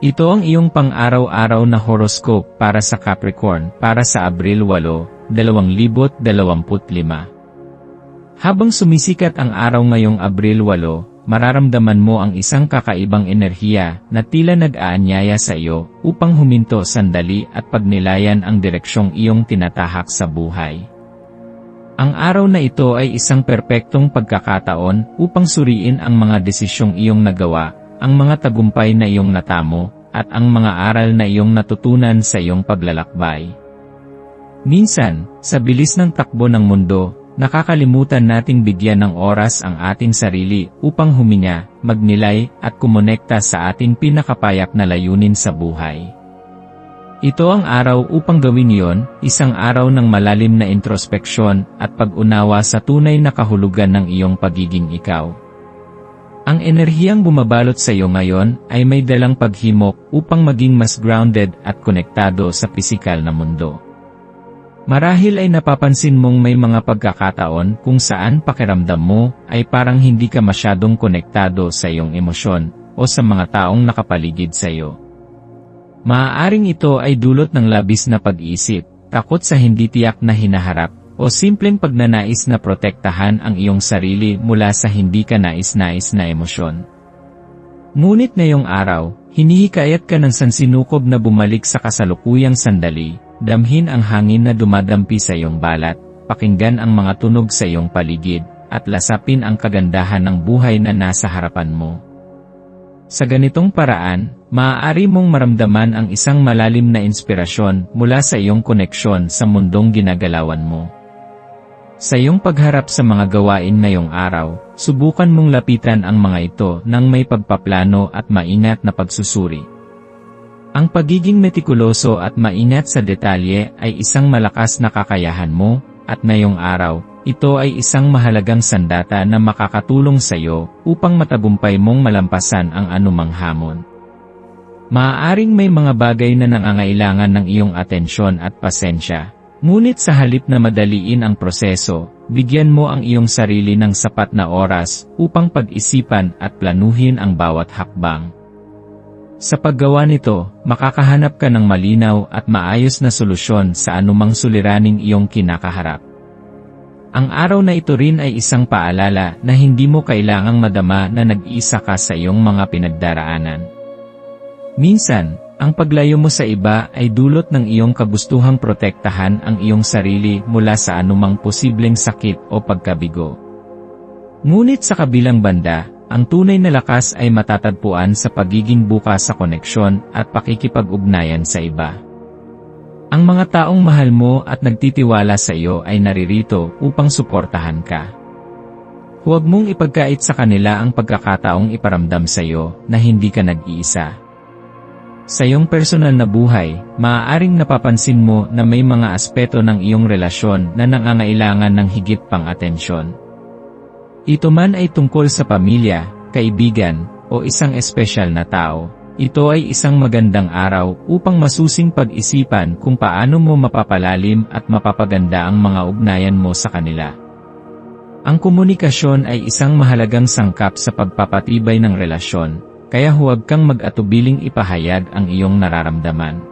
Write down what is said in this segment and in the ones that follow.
Ito ang iyong pang-araw-araw na horoscope para sa Capricorn para sa Abril 8, 2025. Habang sumisikat ang araw ngayong Abril 8, mararamdaman mo ang isang kakaibang enerhiya na tila nag-aanyaya sa iyo upang huminto sandali at pagnilayan ang direksyong iyong tinatahak sa buhay. Ang araw na ito ay isang perpektong pagkakataon upang suriin ang mga desisyong iyong nagawa ang mga tagumpay na iyong natamo, at ang mga aral na iyong natutunan sa iyong paglalakbay. Minsan, sa bilis ng takbo ng mundo, nakakalimutan nating bigyan ng oras ang ating sarili upang huminga, magnilay, at kumonekta sa ating pinakapayak na layunin sa buhay. Ito ang araw upang gawin yon, isang araw ng malalim na introspeksyon at pag-unawa sa tunay na kahulugan ng iyong pagiging ikaw. Ang enerhiyang bumabalot sa iyo ngayon ay may dalang paghimok upang maging mas grounded at konektado sa pisikal na mundo. Marahil ay napapansin mong may mga pagkakataon kung saan pakiramdam mo ay parang hindi ka masyadong konektado sa iyong emosyon o sa mga taong nakapaligid sa iyo. Maaaring ito ay dulot ng labis na pag-iisip, takot sa hindi tiyak na hinaharap, o simpleng pagnanais na protektahan ang iyong sarili mula sa hindi ka nais-nais na emosyon. Ngunit ngayong araw, hinihikayat ka ng sansinukob na bumalik sa kasalukuyang sandali, damhin ang hangin na dumadampi sa iyong balat, pakinggan ang mga tunog sa iyong paligid, at lasapin ang kagandahan ng buhay na nasa harapan mo. Sa ganitong paraan, maaari mong maramdaman ang isang malalim na inspirasyon mula sa iyong koneksyon sa mundong ginagalawan mo. Sa iyong pagharap sa mga gawain ngayong araw, subukan mong lapitan ang mga ito ng may pagpaplano at maingat na pagsusuri. Ang pagiging metikuloso at maingat sa detalye ay isang malakas na kakayahan mo, at ngayong araw, ito ay isang mahalagang sandata na makakatulong sa iyo upang matagumpay mong malampasan ang anumang hamon. Maaaring may mga bagay na nangangailangan ng iyong atensyon at pasensya, ngunit sa halip na madaliin ang proseso, bigyan mo ang iyong sarili ng sapat na oras upang pag-isipan at planuhin ang bawat hakbang. Sa paggawa nito, makakahanap ka ng malinaw at maayos na solusyon sa anumang suliraning iyong kinakaharap. Ang araw na ito rin ay isang paalala na hindi mo kailangang madama na nag-iisa ka sa iyong mga pinagdaraanan. Minsan, ang paglayo mo sa iba ay dulot ng iyong kagustuhang protektahan ang iyong sarili mula sa anumang posibleng sakit o pagkabigo. Ngunit sa kabilang banda, ang tunay na lakas ay matatagpuan sa pagiging bukas sa koneksyon at pakikipag-ugnayan sa iba. Ang mga taong mahal mo at nagtitiwala sa iyo ay naririto upang suportahan ka. Huwag mong ipagkait sa kanila ang pagkakataong iparamdam sa iyo na hindi ka nag-iisa. Sa iyong personal na buhay, maaaring napapansin mo na may mga aspeto ng iyong relasyon na nangangailangan ng higit pang atensyon. Ito man ay tungkol sa pamilya, kaibigan, o isang espesyal na tao, ito ay isang magandang araw upang masusing pag-isipan kung paano mo mapapalalim at mapapaganda ang mga ugnayan mo sa kanila. Ang komunikasyon ay isang mahalagang sangkap sa pagpapatibay ng relasyon, kaya huwag kang mag-atubiling ipahayag ang iyong nararamdaman.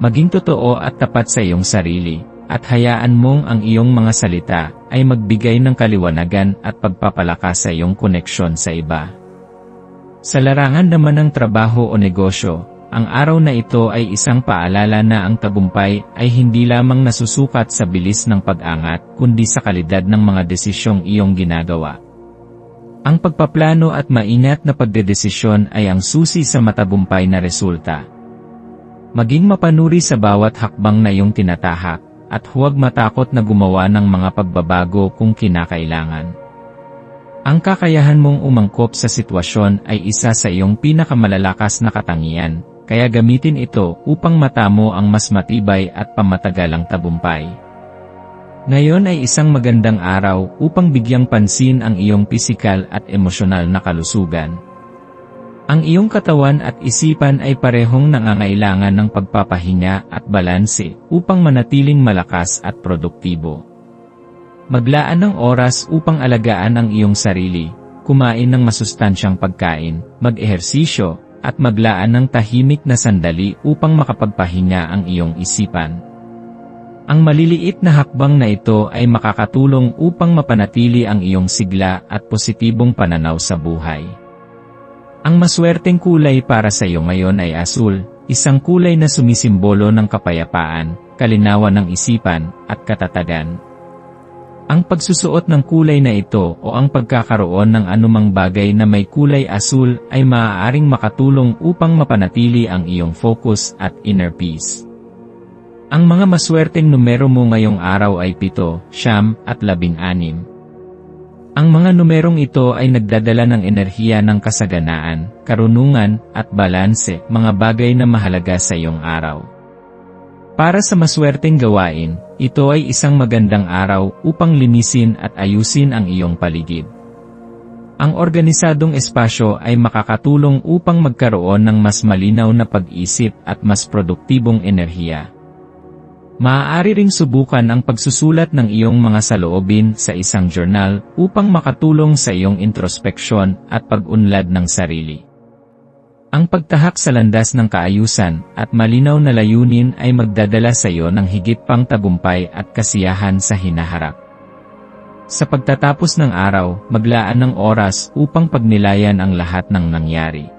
Maging totoo at tapat sa iyong sarili, at hayaan mong ang iyong mga salita ay magbigay ng kaliwanagan at pagpapalakas sa iyong koneksyon sa iba. Sa larangan naman ng trabaho o negosyo, ang araw na ito ay isang paalala na ang tagumpay ay hindi lamang nasusukat sa bilis ng pag-angat kundi sa kalidad ng mga desisyong iyong ginagawa. Ang pagpaplano at maingat na pagdedesisyon ay ang susi sa matagumpay na resulta. Maging mapanuri sa bawat hakbang na iyong tinatahak, at huwag matakot na gumawa ng mga pagbabago kung kinakailangan. Ang kakayahan mong umangkop sa sitwasyon ay isa sa iyong pinakamalalakas na katangian, kaya gamitin ito upang matamo ang mas matibay at pamatagalang tabumpay. Ngayon ay isang magandang araw upang bigyang pansin ang iyong pisikal at emosyonal na kalusugan. Ang iyong katawan at isipan ay parehong nangangailangan ng pagpapahinga at balanse upang manatiling malakas at produktibo. Maglaan ng oras upang alagaan ang iyong sarili, kumain ng masustansyang pagkain, mag-ehersisyo, at maglaan ng tahimik na sandali upang makapagpahinga ang iyong isipan. Ang maliliit na hakbang na ito ay makakatulong upang mapanatili ang iyong sigla at positibong pananaw sa buhay. Ang maswerteng kulay para sa iyo ngayon ay asul, isang kulay na sumisimbolo ng kapayapaan, kalinawan ng isipan, at katatagan. Ang pagsusuot ng kulay na ito o ang pagkakaroon ng anumang bagay na may kulay asul ay maaaring makatulong upang mapanatili ang iyong focus at inner peace. Ang mga maswerteng numero mo ngayong araw ay 7, siyam, at 16. Ang mga numerong ito ay nagdadala ng enerhiya ng kasaganaan, karunungan, at balanse, mga bagay na mahalaga sa iyong araw. Para sa maswerteng gawain, ito ay isang magandang araw upang linisin at ayusin ang iyong paligid. Ang organisadong espasyo ay makakatulong upang magkaroon ng mas malinaw na pag-isip at mas produktibong enerhiya. Maaari ring subukan ang pagsusulat ng iyong mga saloobin sa isang journal upang makatulong sa iyong introspeksyon at pag-unlad ng sarili. Ang pagtahak sa landas ng kaayusan at malinaw na layunin ay magdadala sa iyo ng higit pang tagumpay at kasiyahan sa hinaharap. Sa pagtatapos ng araw, maglaan ng oras upang pagnilayan ang lahat ng nangyari.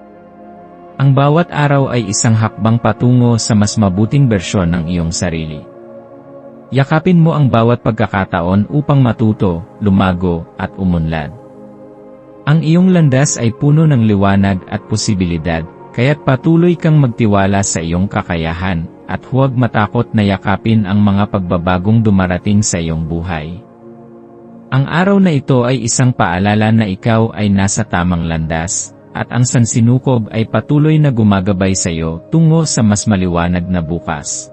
Ang bawat araw ay isang hakbang patungo sa mas mabuting bersyon ng iyong sarili. Yakapin mo ang bawat pagkakataon upang matuto, lumago, at umunlad. Ang iyong landas ay puno ng liwanag at posibilidad, kaya't patuloy kang magtiwala sa iyong kakayahan, at huwag matakot na yakapin ang mga pagbabagong dumarating sa iyong buhay. Ang araw na ito ay isang paalala na ikaw ay nasa tamang landas, at ang sansinukob ay patuloy na gumagabay sa iyo tungo sa mas maliwanag na bukas.